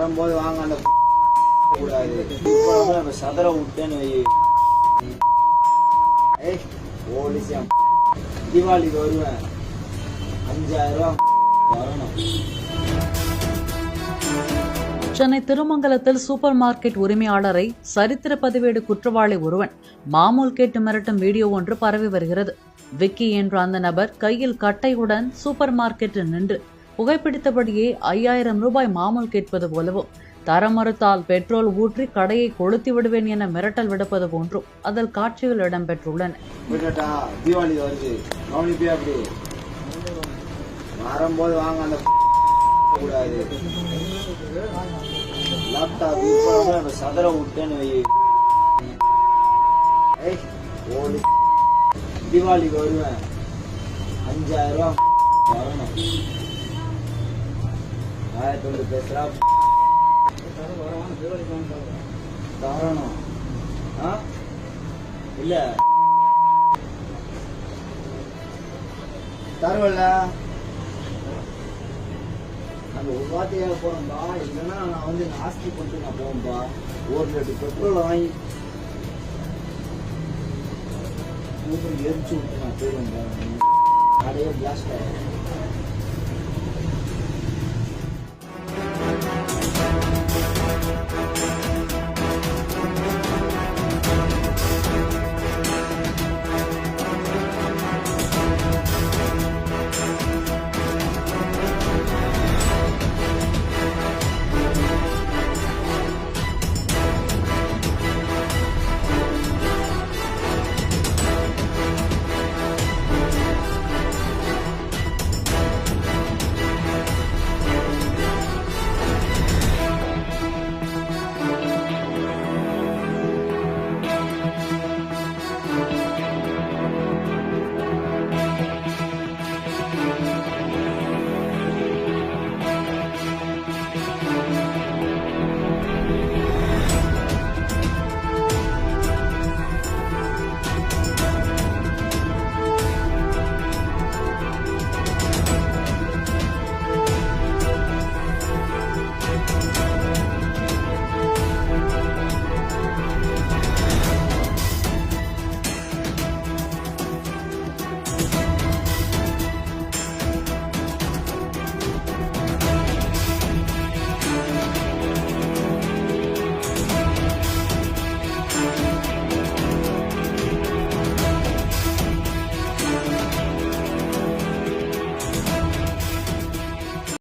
வரும்போது வாங்க அந்த கூடாது. இப்போ நம்ம சதுர விட்டேன்னு ஏய் போலீஸ் தீபாவளிக்கு வருவேன். அஞ்சாயிரம் ரூபா வரணும். சென்னை திருமங்கலத்தில் சூப்பர் மார்க்கெட் உரிமையாளரை சரித்திர பதிவேடு குற்றவாளி ஒருவன் மாமூல் கேட்டு மிரட்டும் வீடியோ ஒன்று பரவி வருகிறது. விக்கி என்ற அந்த நபர் கையில் கட்டையுடன் சூப்பர் மார்க்கெட்டில் நின்று புகைப்பிடித்தபடியே ஐயாயிரம் ரூபாய் மாமூல் கேட்பது போலவும் தரமறுத்தால் பெட்ரோல் ஊற்றி கடையை கொளுத்தி விடுவேன் என மிரட்டல் விடுப்பது போன்றும் அதில் காட்சிகள் இடம்பெற்றுள்ளன. தீபாவளி வருது. வரும்போது வாங்க அந்த கூடாது. லேப்டாப் இப்போ சதுர விட்டேன்னு வை. தீபாவளிக்கு வருவேன். அஞ்சாயிரம் ரூபா வரணும். ஆயிரத்தி ஒன்று பேசுறா. தரணும் ஆ? இல்ல. தருவல்ல. அந்த ஒரு வார்த்தையாக போறோம்பா. இல்லைன்னா நான் வந்து நாஸ்தி பண்ணிட்டு நான் போவேன்பா ஒரு லிட்டர் பெட்ரோல் வாங்கி எரிச்சு விட்டு நான் போயிடுவேன்பா. கடையே பிளாஸ்ட் ஆகும்